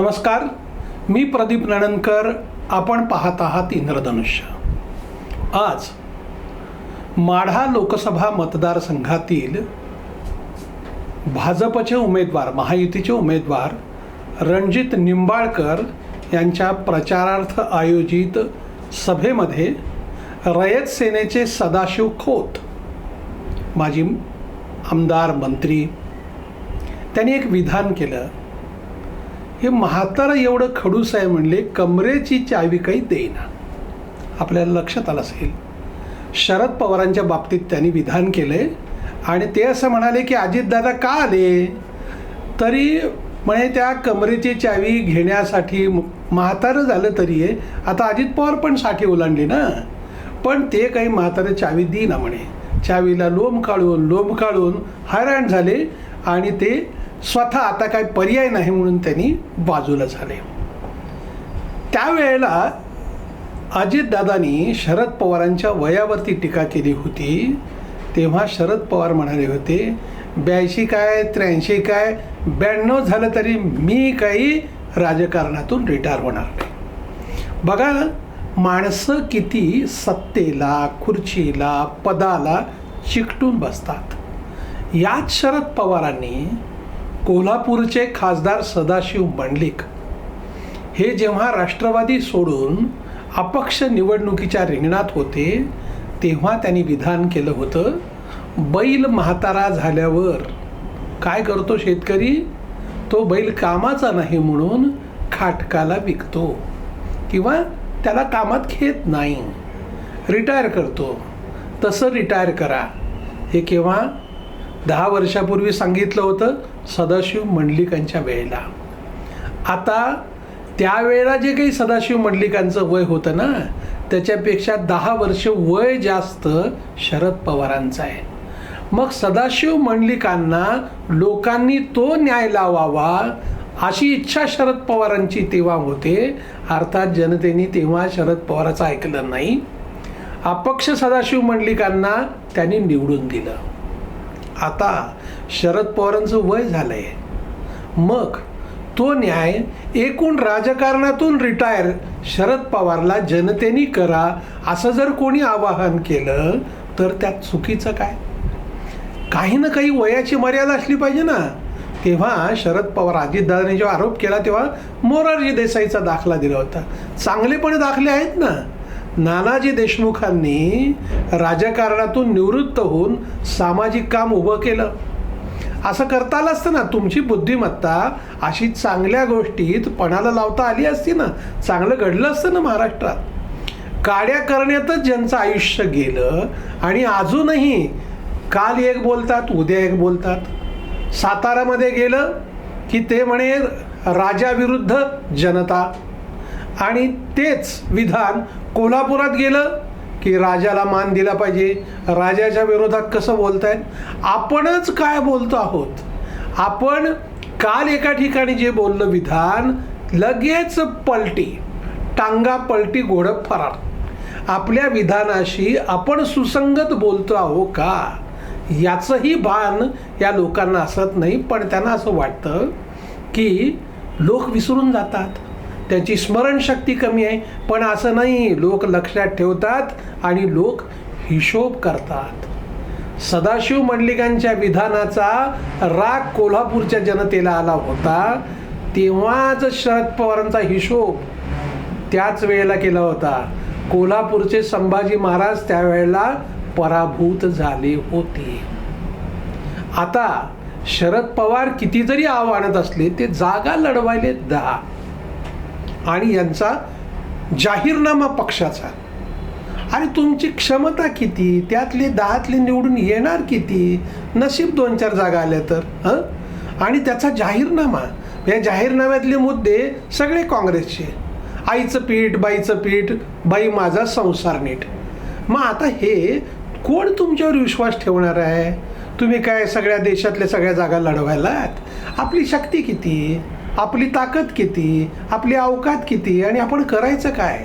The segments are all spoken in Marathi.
नमस्कार मी प्रदीप नणनकर आपण पाहत आहात इंद्रधनुष्य. आज माढा लोकसभा मतदारसंघातील भाजपचे उमेदवार महायुतीचे उमेदवार रणजित निंबाळकर यांच्या प्रचारार्थ आयोजित सभेमध्ये रयत सेनेचे सदाशिव खोत माजी आमदार मंत्री त्यांनी एक विधान केलं. हे म्हातारं एवढं खडूस आहे म्हणले कमरेची चावी काही देईना. आपल्याला लक्षात आलं असेल. शरद पवारांच्या बाबतीत त्यांनी विधान केले आणि ते असं म्हणाले की अजितदादा का आले? तरी म्हणे त्या कमरेची चावी घेण्यासाठी म्हातारं झालं तरी आहे आता अजित पवार पण साठी ओलांडली ना. पण ते काही म्हातारं चावी देईना म्हणे. चावीला लोंब काढून लोंब काढून हैराण झाले आणि ते स्वतः आता काय पर्याय नाही म्हणून त्यांनी बाजूला झाले. त्यावेळेला अजितदादांनी शरद पवारांच्या वयावरती टीका केली होती. तेव्हा शरद पवार म्हणाले होते ब्याऐंशी काय त्र्याऐंशी काय ब्याण्णव झालं तरी मी काही राजकारणातून रिटायर होणार नाही. बघा माणसं किती सत्तेला खुर्चीला पदाला चिकटून बसतात. याच शरद पवारांनी कोल्हापूरचे खासदार सदाशिव मंडलिक. हे जेव्हा राष्ट्रवादी सोडून अपक्ष निवडणुकीच्या रिंगणात होते तेव्हा त्यांनी विधान केलं होतं बैल म्हातारा झाल्यावर. काय करतो शेतकरी? तो बैल कामाचा नाही म्हणून खाटकाला विकतो किंवा त्याला कामात घेत नाही. रिटायर करतो. तसं रिटायर करा. हे केव्हा? दहा वर्षापूर्वी सांगितलं होतं सदाशिव मंडलिकांच्या वेळेला. आता त्यावेळेला जे काही सदाशिव मंडलिकांचं वय होतं ना त्याच्यापेक्षा दहा वर्ष वय जास्त शरद पवारांचं आहे. मग सदाशिव मंडलिकांना लोकांनी तो न्याय लावावा अशी इच्छा शरद पवारांची तेव्हा होते. अर्थात जनतेने तेव्हा शरद पवाराचं ऐकलं नाही. अपक्ष सदाशिव मंडलिकांना त्यांनी निवडून दिलं. आता शरद पवारांचं वय झालं आहे मग तो न्याय एकूण राजकारणातून रिटायर शरद पवारला जनतेने करा असं जर कोणी आवाहन केलं तर त्यात चुकीचं काय? काही ना काही वयाची मर्यादा असली पाहिजे ना. तेव्हा शरद पवार अजितदादांनी जेव्हा आरोप केला तेव्हा मोरारजी देसाईचा दाखला दिला होता. चांगलेपणे दाखले आहेत ना. नानाजी देशमुखांनी राजकारणातून निवृत्त होऊन सामाजिक काम उभं केलं. असं करता आलं असतं ना तुमची बुद्धिमत्ता अशी चांगल्या गोष्टीत पणाला लावता आली असती ना चांगलं घडलं असतं ना महाराष्ट्रात. काड्या करण्यातच ज्यांचं आयुष्य गेलं आणि अजूनही काल एक बोलतात उद्या एक बोलतात. सातारामध्ये गेलं की ते म्हणे राजाविरुद्ध जनता. आणि तेच विधान कोल्हापुरात गेलं की राजाला मान दिला पाहिजे. राजाच्या विरोधात कसं बोलतायत? आपणच काय बोलतो आहोत? आपण काल एका ठिकाणी जे बोललं विधान लगेच पलटी टांगा पलटी घोडं फरार. आपल्या विधानाशी आपण सुसंगत बोलतो आहो का? याचंही भान या लोकांना असत नाही पण त्यांना असं वाटतं की लोक विसरून जातात. त्यांची स्मरणशक्ती कमी आहे. पण असं नाही लोक लक्षात ठेवतात आणि लोक हिशोब करतात. सदाशिव मंडलिकांच्या विधानाचा राग कोल्हापूरच्या जनतेला आला होता. तेव्हाच शरद पवारांचा हिशोब त्याच वेळेला केला होता. कोल्हापूरचे संभाजी महाराज त्यावेळेला पराभूत झाले होते. आता शरद पवार किती जरी आव्हानात असले ते जागा लढवायले दहा. आणि यांचा जाहीरनामा पक्षाचा. आणि तुमची क्षमता किती? त्यातले दहातले निवडून येणार किती? नशीब दोन चार जागा आल्या तर हं? आणि त्याचा जाहीरनामा या जाहीरनाम्यातले मुद्दे सगळे काँग्रेसचे. आईचं पीठ बाईचं पीठ बाई माझा संसार नीट. मग आता हे कोण तुमच्यावर विश्वास ठेवणार आहे? तुम्ही काय सगळ्या देशातल्या सगळ्या जागा लढवायलात? आपली शक्ती किती? आपली ताकद किती आपली अवकात किती आणि आपण करायचं काय?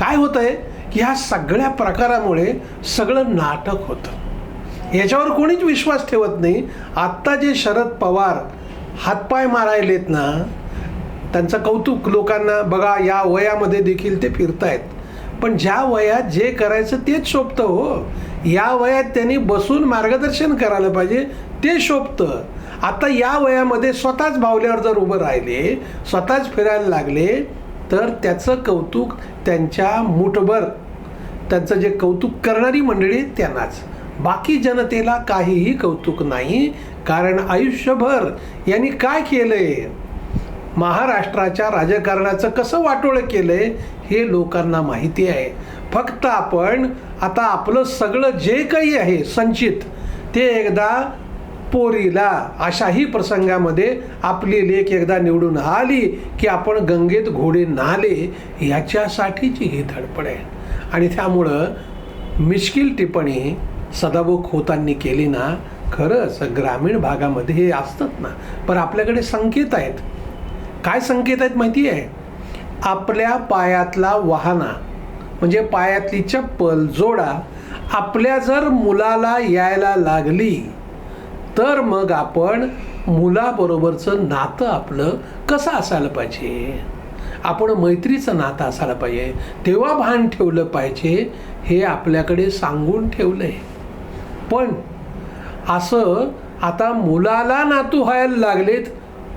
काय होतं आहे की ह्या सगळ्या प्रकारामुळे सगळं नाटक होतं. याच्यावर कोणीच विश्वास ठेवत नाही. आत्ता जे शरद पवार हातपाय मारायलेत ना त्यांचं कौतुक लोकांना बघा या वयामध्ये देखील ते फिरतायत. पण ज्या वयात जे करायचं तेच शोभतं हो. या वयात त्यांनी बसून मार्गदर्शन करायला पाहिजे ते शोभतं. आता या वयामध्ये स्वतःच भावल्यावर जर उभं राहिले स्वतःच फिरायला लागले तर त्याचं कौतुक त्यांच्या मुठभर त्यांचं जे कौतुक करणारी मंडळी त्यांनाच. बाकी जनतेला काहीही कौतुक नाही कारण आयुष्यभर यांनी काय केलंय? महाराष्ट्राच्या राजकारणाचं कसं वाटोळं केलंय हे लोकांना माहिती आहे. फक्त आपण आता आपलं सगळं जे काही आहे संचित ते एकदा पोरीला अशाही प्रसंगामध्ये आपली लेख एकदा निवडून आली की आपण गंगेत घोडे नाले याच्यासाठीची ही धडपड आहे. आणि त्यामुळं मिश्किल टिप्पणी सदाभाऊ खोतांनी केली ना खरंच ग्रामीण भागामध्ये हे असतात ना. पण आपल्याकडे संकेत आहेत. काय संकेत आहेत माहिती आहे? आपल्या पायातला वाहना म्हणजे पायातली चप्पल जोडा आपल्या जर मुलाला यायला लागली तर मग आपण मुलाबरोबरचं नातं आपलं कसं असायला पाहिजे? आपण मैत्रीचं नातं असायला पाहिजे. तेव्हा भान ठेवलं पाहिजे हे आपल्याकडे सांगून ठेवलं आहे पण असं आता मुलाला नातू व्हायला लागलेत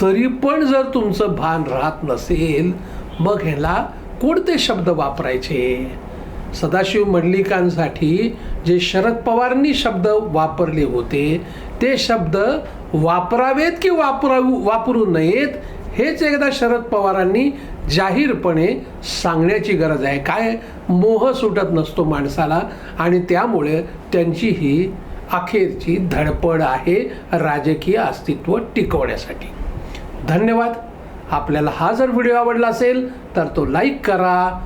तरी पण जर तुमचं भान राहत नसेल मग ह्याला कोणते शब्द वापरायचे? सदाशिव मंडलिकांसाठी जे शरद पवारांनी शब्द वापरले होते ते शब्द वापरावेत की वापरावू वापरू नयेत हेच एकदा शरद पवारांनी जाहीरपणे सांगण्याची गरज आहे. काय मोह सुटत नसतो माणसाला आणि त्यामुळे त्यांची ही अखेरची धडपड आहे राजकीय अस्तित्व टिकवण्यासाठी. धन्यवाद. आपल्याला हा जर व्हिडिओ आवडला असेल तर तो लाईक करा